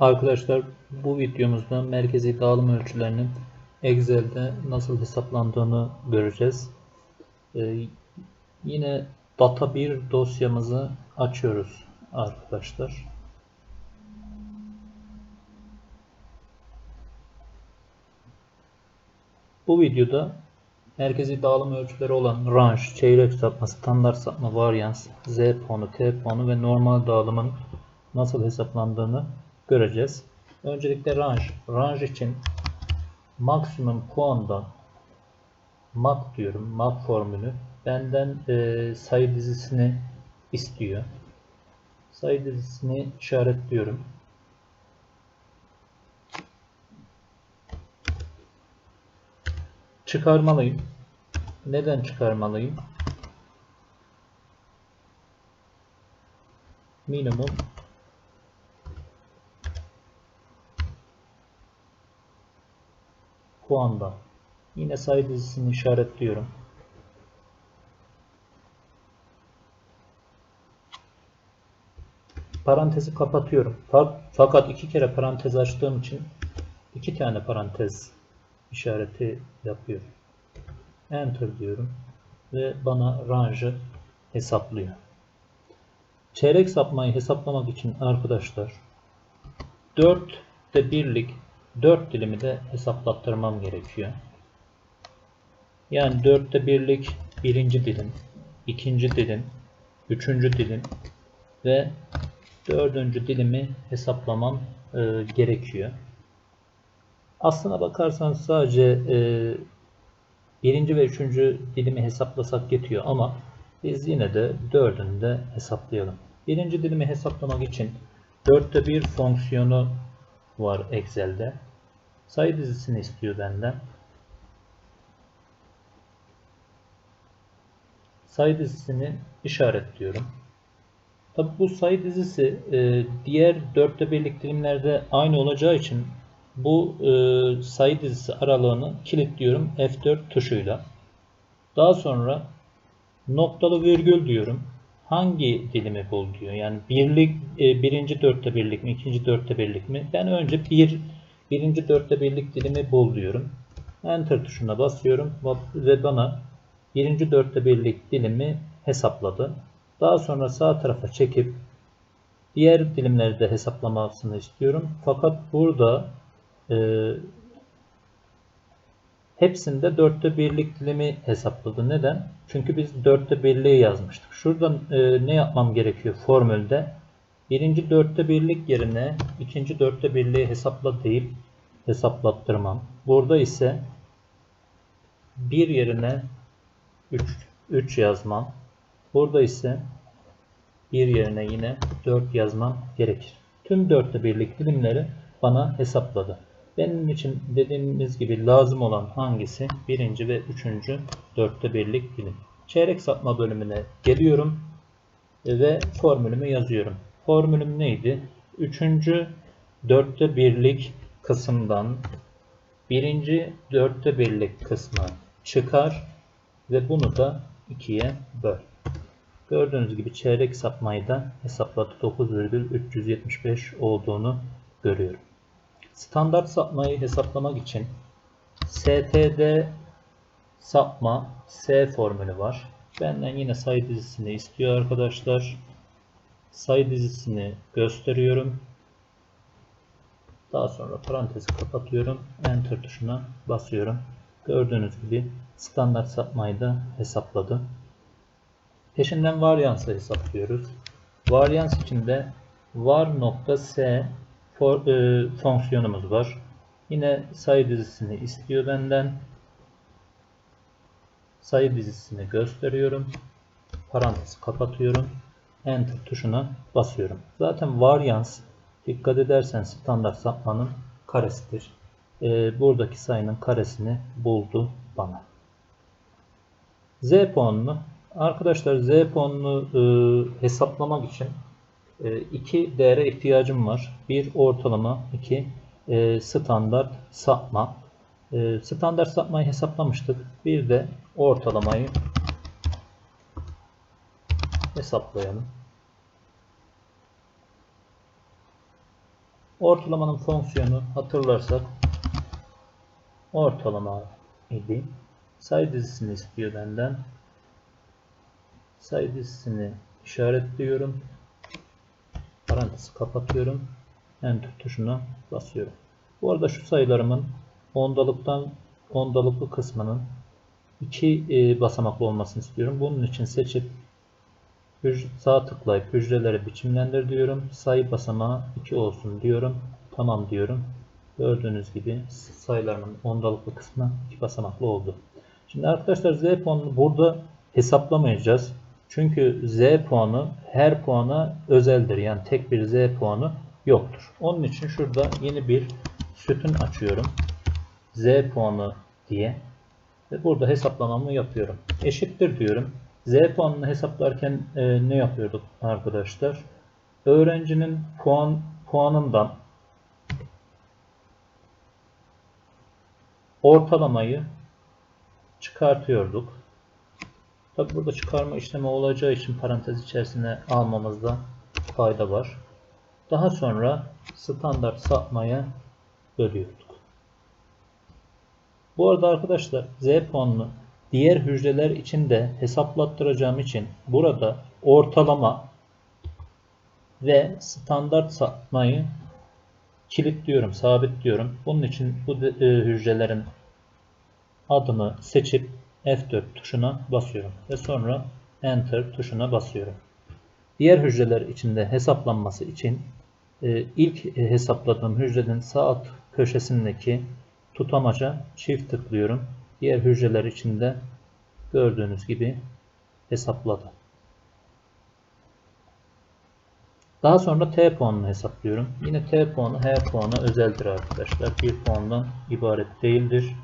Arkadaşlar bu videomuzda merkezi dağılım ölçülerinin Excel'de nasıl hesaplandığını göreceğiz. Ee, yine data 1 dosyamızı açıyoruz arkadaşlar. Bu videoda merkezi dağılım ölçüleri olan range, çeyrek sapma, standart sapma, varyans, z puanı, t puanı ve normal dağılımın nasıl hesaplandığını göreceğiz. Öncelikle range. Range için maksimum puandan mak diyorum. Mak formülü benden e, sayı dizisini istiyor. Sayı dizisini işaretliyorum. Çıkarmalıyım. Neden çıkarmalıyım? Minimum puanda. Yine sayı dizisini işaretliyorum. Parantezi kapatıyorum. Fakat iki kere parantez açtığım için iki tane parantez işareti yapıyor. Enter diyorum ve bana range'ı hesaplıyor. Çeyrek sapmayı hesaplamak için arkadaşlar 4'te birlik 4 dilimi de hesaplattırmam gerekiyor. Yani 4'te birlik birinci dilim, ikinci dilim, üçüncü dilim ve dördüncü dilimi hesaplamam e, gerekiyor. Aslına bakarsan sadece e, birinci ve üçüncü dilimi hesaplasak yetiyor ama biz yine de dördünü de hesaplayalım. Birinci dilimi hesaplamak için dörtte bir fonksiyonu var Excel'de. Sayı dizisini istiyor benden. Sayı dizisini işaretliyorum. Tabi bu sayı dizisi e, diğer dörtte birlik dilimlerde aynı olacağı için bu e, sayı dizisi aralığını kilitliyorum F4 tuşuyla. Daha sonra noktalı virgül diyorum. Hangi dilimi bul diyor. Yani birlik, e, birinci dörtte birlik mi, ikinci dörtte birlik mi? Ben önce bir, birinci dörtte birlik dilimi bul diyorum. Enter tuşuna basıyorum ve bana birinci dörtte birlik dilimi hesapladı. Daha sonra sağ tarafa çekip diğer dilimleri de hesaplamasını istiyorum. Fakat burada e, hepsinde dörtte birlik dilimi hesapladı. Neden? Çünkü biz dörtte birliği yazmıştık. Şuradan e, ne yapmam gerekiyor formülde? Birinci dörtte birlik yerine ikinci dörtte birliği hesapla deyip hesaplattırmam. Burada ise bir yerine 3, 3 yazmam. Burada ise bir yerine yine 4 yazmam gerekir. Tüm dörtte birlik dilimleri bana hesapladı. Benim için dediğimiz gibi lazım olan hangisi? Birinci ve üçüncü dörtte birlik dilim. Çeyrek sapma bölümüne geliyorum ve formülümü yazıyorum. Formülüm neydi? Üçüncü dörtte birlik kısımdan birinci dörtte birlik kısmı çıkar ve bunu da ikiye böl. Gördüğünüz gibi çeyrek sapmayı da hesapladı 9,375 olduğunu görüyorum. Standart sapmayı hesaplamak için std sapma s formülü var. Benden yine sayı dizisini istiyor arkadaşlar. Sayı dizisini gösteriyorum. Daha sonra parantezi kapatıyorum. Enter tuşuna basıyorum. Gördüğünüz gibi standart sapmayı da hesapladı. Peşinden varyansı hesaplıyoruz. Varyans için de var.s for, e, fonksiyonumuz var. Yine sayı dizisini istiyor benden. Sayı dizisini gösteriyorum. Parantezi kapatıyorum. Enter tuşuna basıyorum. Zaten varyans dikkat edersen standart sapmanın karesidir. E, buradaki sayının karesini buldu bana. Z puanını arkadaşlar Z puanını e, hesaplamak için iki değere ihtiyacım var. Bir ortalama, iki e, standart sapma. E, standart sapmayı hesaplamıştık. Bir de ortalamayı hesaplayalım. Ortalamanın fonksiyonu hatırlarsak ortalama idi. Sayı dizisini istiyor benden. Sayı dizisini işaretliyorum. Parantezi kapatıyorum. Enter tuşuna basıyorum. Bu arada şu sayılarımın ondalıktan ondalıklı kısmının iki e, basamaklı olmasını istiyorum. Bunun için seçip sağ tıklayıp hücreleri biçimlendir diyorum. Sayı basamağı 2 olsun diyorum. Tamam diyorum. Gördüğünüz gibi sayılarımın ondalıklı kısmı iki basamaklı oldu. Şimdi arkadaşlar z puanını burada hesaplamayacağız. Çünkü z puanı her puana özeldir. Yani tek bir z puanı yoktur. Onun için şurada yeni bir sütun açıyorum. Z puanı diye. Ve burada hesaplamamı yapıyorum. Eşittir diyorum. Z puanını hesaplarken e, ne yapıyorduk arkadaşlar? Öğrencinin puan puanından ortalamayı çıkartıyorduk. Tabi burada çıkarma işlemi olacağı için parantez içerisine almamızda fayda var. Daha sonra standart sapmaya bölüyorduk. Bu arada arkadaşlar Z puanını diğer hücreler için de hesaplattıracağım için burada ortalama ve standart sapmayı kilitliyorum, sabitliyorum. Bunun için bu e, hücrelerin adını seçip F4 tuşuna basıyorum ve sonra Enter tuşuna basıyorum. Diğer hücreler içinde hesaplanması için e, ilk hesapladığım hücrenin sağ alt köşesindeki tutamaca çift tıklıyorum. Diğer hücreler içinde gördüğünüz gibi hesapladı. Daha sonra T puanını hesaplıyorum. Yine T puanı her puana özeldir arkadaşlar. Bir puandan ibaret değildir.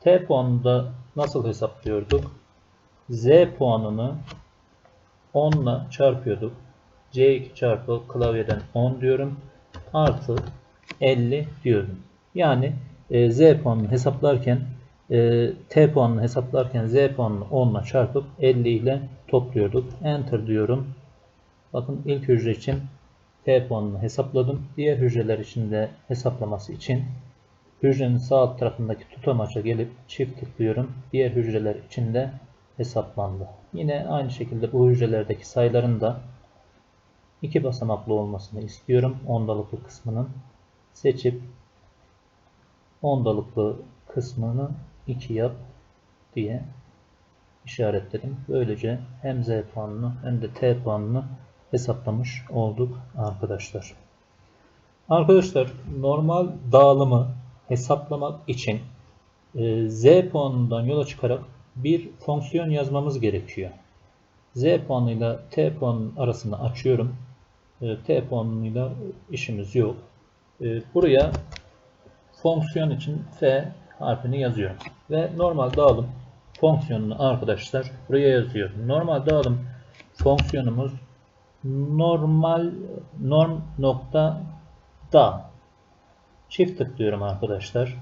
T puanını da nasıl hesaplıyorduk? Z puanını 10 ile çarpıyorduk. C2 çarpı klavyeden 10 diyorum. Artı 50 diyorum. Yani e, Z puanını hesaplarken e, T puanını hesaplarken Z puanını 10 ile çarpıp 50 ile topluyorduk. Enter diyorum. Bakın ilk hücre için T puanını hesapladım. Diğer hücreler için de hesaplaması için hücrenin sağ alt tarafındaki tutamaça gelip çift tıklıyorum. Diğer hücreler için de hesaplandı. Yine aynı şekilde bu hücrelerdeki sayıların da iki basamaklı olmasını istiyorum. Ondalıklı kısmının seçip ondalıklı kısmını 2 yap diye işaretledim. Böylece hem Z puanını hem de T puanını hesaplamış olduk arkadaşlar. Arkadaşlar normal dağılımı hesaplamak için e, Z puanından yola çıkarak bir fonksiyon yazmamız gerekiyor. Z puanıyla T puanının arasını açıyorum. E, T puanıyla işimiz yok. E, buraya fonksiyon için F harfini yazıyorum. Ve normal dağılım fonksiyonunu arkadaşlar buraya yazıyorum. Normal dağılım fonksiyonumuz normal norm nokta da çift tıklıyorum arkadaşlar.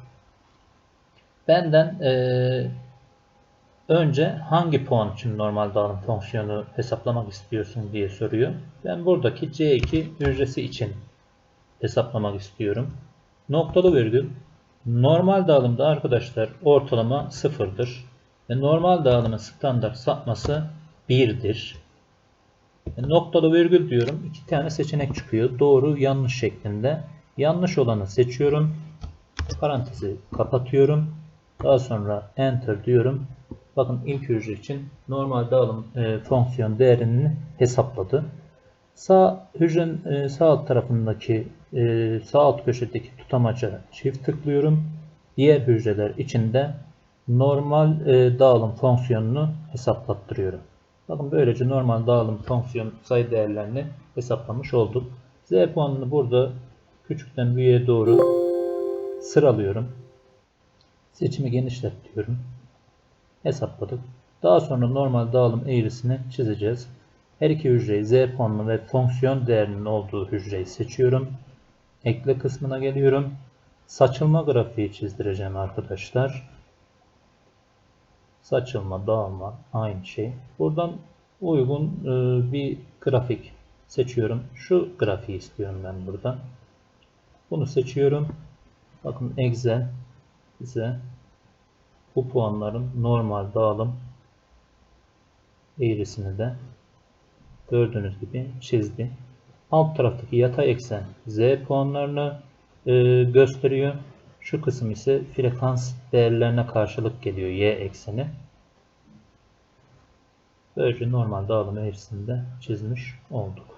Benden e, önce hangi puan için normal dağılım fonksiyonu hesaplamak istiyorsun diye soruyor. Ben buradaki C2 hücresi için hesaplamak istiyorum. Noktalı virgül normal dağılımda arkadaşlar ortalama sıfırdır. Ve normal dağılımın standart sapması 1'dir. E, noktalı virgül diyorum. iki tane seçenek çıkıyor. Doğru, yanlış şeklinde. Yanlış olanı seçiyorum. Parantezi kapatıyorum. Daha sonra enter diyorum. Bakın ilk hücre için normal dağılım e, fonksiyon değerini hesapladı. Sağ hücrenin e, sağ alt tarafındaki e, sağ alt köşedeki tutamaca çift tıklıyorum. Diğer hücreler içinde normal e, dağılım fonksiyonunu hesaplattırıyorum. Bakın böylece normal dağılım fonksiyon sayı değerlerini hesaplamış olduk. Z puanını burada küçükten büyüğe doğru sıralıyorum. Seçimi genişlet diyorum. Hesapladık. Daha sonra normal dağılım eğrisini çizeceğiz. Her iki hücreyi Z puanlı ve fonksiyon değerinin olduğu hücreyi seçiyorum. Ekle kısmına geliyorum. Saçılma grafiği çizdireceğim arkadaşlar. Saçılma, dağılma aynı şey. Buradan uygun e, bir grafik seçiyorum. Şu grafiği istiyorum ben buradan. Bunu seçiyorum. Bakın Excel bize bu puanların normal dağılım eğrisini de gördüğünüz gibi çizdi. Alt taraftaki yatay eksen Z puanlarını e, gösteriyor. Şu kısım ise frekans değerlerine karşılık geliyor Y ekseni. Böylece normal dağılım eğrisini de çizmiş olduk.